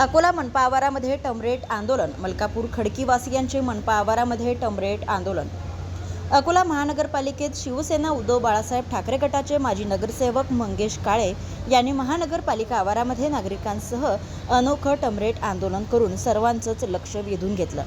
अकोला मनपा आवारामध्ये टमरेट आंदोलन मलकापूर खडकीवासियांचे मनपा आवारामध्ये टमरेट आंदोलन. अकोला महानगरपालिकेत शिवसेना उद्धव बाळासाहेब ठाकरे गटाचे माजी नगरसेवक मंगेश काळे यांनी महानगरपालिका आवारामध्ये नागरिकांसह अनोखं टमरेट आंदोलन करून सर्वांचंच लक्ष वेधून घेतलं.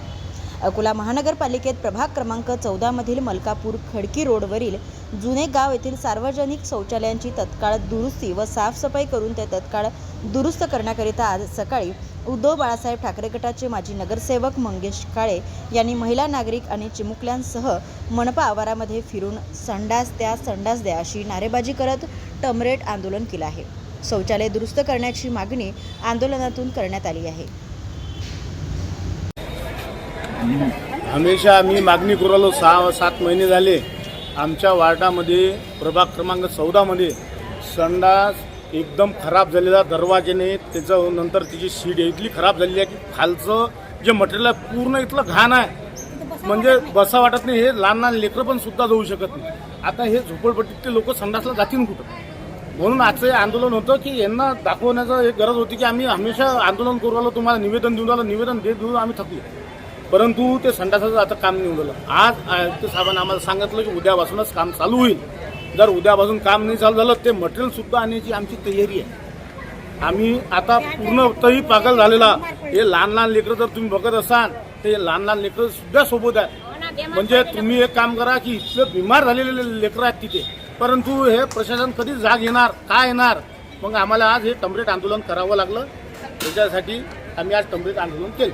अकोला महानगरपालिकेत प्रभाग क्रमांक चौदामधील मलकापूर खडकी रोडवरील जुने गाव येथील सार्वजनिक शौचालयांची तत्काळ दुरुस्ती व साफसफाई करून ते तत्काळ दुरुस्त करण्याकरिता आज सकाळी उद्धव बाळासाहेब ठाकरे गटाचे माजी नगरसेवक मंगेश काळे यांनी महिला नागरिक आणि चिमुकल्यांसह मनपा आवारामध्ये फिरून संडास द्या संडास द्या अशी नारेबाजी करत टमरेट आंदोलन केलं आहे. शौचालय दुरुस्त करण्याची मागणी आंदोलनातून करण्यात आली आहे. हमेशा आम्ही मागणी करू सहा सात महिने झाले. आमच्या वार्डामध्ये प्रभाग क्रमांक चौदामध्ये संडास एकदम खराब झालेला दरवाजेने त्याचं नंतर तिची सीट इथली खराब झालेली आहे की खालचं जे मटेरियल आहे पूर्ण इथलं घाण आहे. म्हणजे बसा वाटत नाही हे लहान लहान लेकरं पण सुद्धा जाऊ शकत नाही. आता हे झोपडपट्टीतले लोक संडासला जातील कुठं? म्हणून आजचं हे आंदोलन होतं की यांना दाखवण्याचं एक गरज होती की आम्ही हमेशा आंदोलन करू आलो तुम्हाला निवेदन देऊन आलो निवेदन देत देऊन आम्ही थकलो. परंतु ते संडासाचं आता काम निवडलं आज आयुक्त साहेबांनी आम्हाला सांगितलं की उद्यापासूनच काम चालू होईल. जर उद्यापासून काम नाही चालू झालं ते मटेरियल सुद्धा आणण्याची आमची तयारी आहे. आम्ही आता पूर्णतही पागल झालेला हे लहान लहान लेकरं जर तुम्ही बघत असाल तर हे लहान लहान लेकरं सुद्धा सोबत आहे म्हणजे तुम्ही एक काम करा की इतके बिमार झालेले लेकरं आहेत तिथे. परंतु हे प्रशासन कधी जाग येणार काय येणार? मग आम्हाला आज हे टमरेट आंदोलन करावं लागलं. त्याच्यासाठी आम्ही आज टमरेट आंदोलन केलं.